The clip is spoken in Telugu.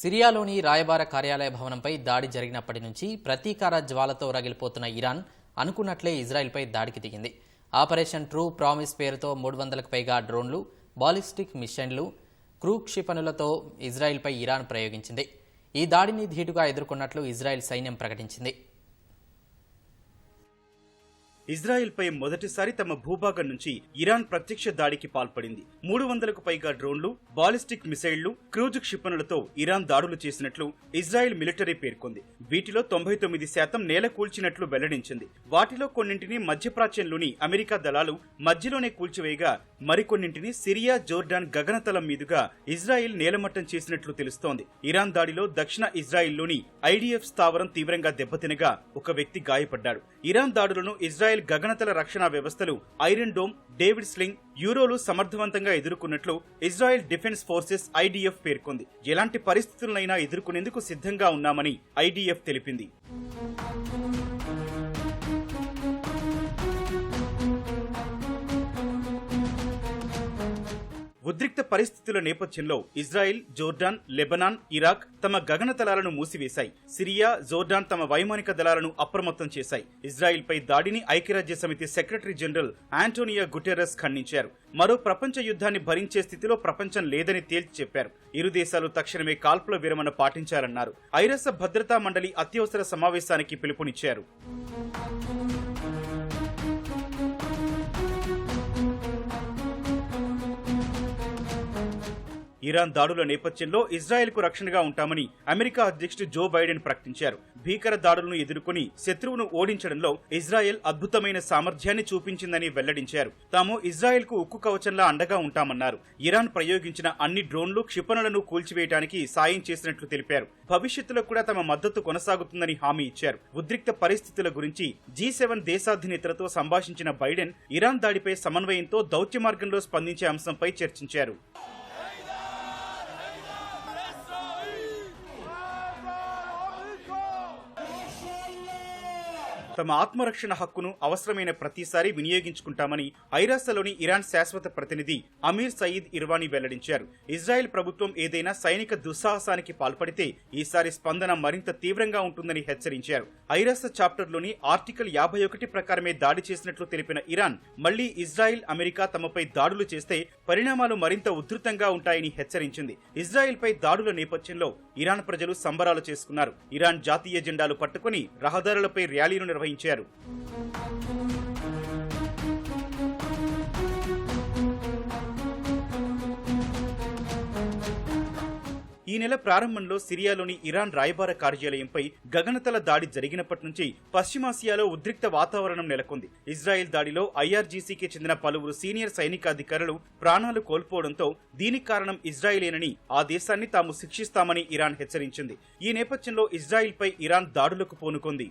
సిరియాలోని రాయబార కార్యాలయ భవనంపై దాడి జరిగినప్పటి నుంచి ప్రతీకార జ్వాలతో రగిలిపోతున్న ఇరాన్ అనుకున్నట్లే ఇజ్రాయెల్పై దాడికి దిగింది. ఆపరేషన్ ట్రూ ప్రామిస్ పేరుతో మూడు వందలకు పైగా డ్రోన్లు బాలిస్టిక్ మిషన్లు క్రూ క్షిపణులతో ఇజ్రాయెల్పై ఇరాన్ ప్రయోగించింది. ఈ దాడిని ధీటుగా ఎదుర్కొన్నట్లు ఇజ్రాయెల్ సైన్యం ప్రకటించింది. ఇజ్రాయెల్పై మొదటిసారి తమ భూభాగం నుంచి ఇరాన్ ప్రత్యక్ష దాడికి పాల్పడింది. మూడు వందలకు పైగా డ్రోన్లు బాలిస్టిక్ మిసైళ్ళు క్రూజ్ క్షిపణులతో ఇరాన్ దాడులు చేసినట్లు ఇజ్రాయెల్ మిలిటరీ పేర్కొంది. వీటిలో తొంభై తొమ్మిది శాతం నేల కూల్చినట్లు వెల్లడించింది. వాటిలో కొన్నింటిని మధ్యప్రాచ్యంలోని అమెరికా దళాలు మధ్యలోనే కూల్చివేయగా మరికొన్నింటిని సిరియా జోర్డాన్ గగనతలం మీదుగా ఇజ్రాయెల్ నేలమట్టం చేసినట్లు తెలుస్తోంది. ఇరాన్ దాడిలో దక్షిణ ఇజ్రాయెల్లోని ఐడిఎఫ్ స్థావరం తీవ్రంగా దెబ్బతినగా ఒక వ్యక్తి గాయపడ్డాడు. ఇరాన్ దాడులను ఇజ్రాయెల్ గగనతల రక్షణ వ్యవస్థలు ఐరన్ డోమ్ డేవిడ్ స్లింగ్ యూరోలు సమర్థవంతంగా ఎదుర్కొన్నట్లు ఇజ్రాయెల్ డిఫెన్స్ ఫోర్సెస్ ఐడిఎఫ్ పేర్కొంది. ఎలాంటి పరిస్థితులనైనా ఎదుర్కొనేందుకు సిద్ధంగా ఉన్నామని ఐడిఎఫ్ తెలిపింది. ఉద్రిక్త పరిస్థితుల నేపథ్యంలో ఇజ్రాయెల్ జోర్డాన్ లెబనాన్ ఇరాక్ తమ గగనతలాలను మూసివేశాయి. సిరియా జోర్డాన్ తమ వైమానిక దళాలను అప్రమత్తం చేశాయి. ఇజ్రాయెల్ పై దాడిని ఐక్యరాజ్య సమితి సెక్రటరీ జనరల్ ఆంటోనియా గుటెరస్ ఖండించారు. మరో ప్రపంచ యుద్ధాన్ని భరించే స్థితిలో ప్రపంచం లేదని తేల్చి చెప్పారు. ఇరు దేశాలు తక్షణమే కాల్పుల విరమణ పాటించాలన్నారు. ఐరస భద్రతా మండలి అత్యవసర సమావేశానికి పిలుపునిచ్చారు. ఇరాన్ దాడుల నేపథ్యంలో ఇజ్రాయెల్కు రక్షణగా ఉంటామని అమెరికా అధ్యక్షుడు జో బైడెన్ ప్రకటించారు. భీకర దాడులను ఎదుర్కొని శత్రువును ఓడించడంలో ఇజ్రాయెల్ అద్భుతమైన సామర్థ్యాన్ని చూపించిందని వెల్లడించారు. తాము ఇజ్రాయెల్కు ఉక్కు కవచంలా అండగా ఉంటామన్నారు. ఇరాన్ ప్రయోగించిన అన్ని డ్రోన్లు క్షిపణులను కూల్చివేయడానికి సాయం చేసినట్లు తెలిపారు. భవిష్యత్తులో కూడా తమ మద్దతు కొనసాగుతుందని హామీ ఇచ్చారు. ఉద్రిక్త పరిస్థితుల గురించి జీ సెవెన్ దేశాధినేతలతో సంభాషించిన బైడెన్ ఇరాన్ దాడిపై సమన్వయంతో దౌత్య మార్గంలో స్పందించే అంశంపై చర్చించారు. తమ ఆత్మరక్షణ హక్కును అవసరమైన ప్రతిసారి వినియోగించుకుంటామని ఐరాసలోని ఇరాన్ శాశ్వత ప్రతినిధి అమీర్ సయీద్ ఇర్వానీ వెల్లడించారు. ఇజ్రాయెల్ ప్రభుత్వం ఏదైనా సైనిక దుస్సాహసానికి పాల్పడితే ఈసారి స్పందన మరింత తీవ్రంగా ఉంటుందని హెచ్చరించారు. ఐరాస చాప్టర్లోని ఆర్టికల్ యాభై ఒకటి ప్రకారమే దాడి చేసినట్లు తెలిపిన ఇరాన్ మళ్ళీ ఇజ్రాయెల్ అమెరికా తమపై దాడులు చేస్తే పరిణామాలు మరింత ఉధృతంగా ఉంటాయని హెచ్చరించింది. ఇజ్రాయెల్ పై దాడుల నేపథ్యంలో ఇరాన్ ప్రజలు సంబరాలు చేసుకున్నారు. ఇరాన్ జాతీయ జెండాలు పట్టుకుని రహదారులపై ర్యాలీలు నిర్వహించారు. ఈ నెల ప్రారంభంలో సిరియాలోని ఇరాన్ రాయబార కార్యాలయంపై గగనతల దాడి జరిగినప్పటి నుంచి పశ్చిమాసియాలో ఉద్రిక్త వాతావరణం నెలకొంది. ఇజ్రాయెల్ దాడిలో ఐఆర్జీసీకి చెందిన పలువురు సీనియర్ సైనికాధికారులు ప్రాణాలు కోల్పోవడంతో దీనికి కారణం ఇజ్రాయిలేనని ఆ దేశాన్ని తాము శిక్షిస్తామని ఇరాన్ హెచ్చరించింది. ఈ నేపథ్యంలో ఇజ్రాయిల్పై ఇరాన్ దాడులకు పూనుకుంది.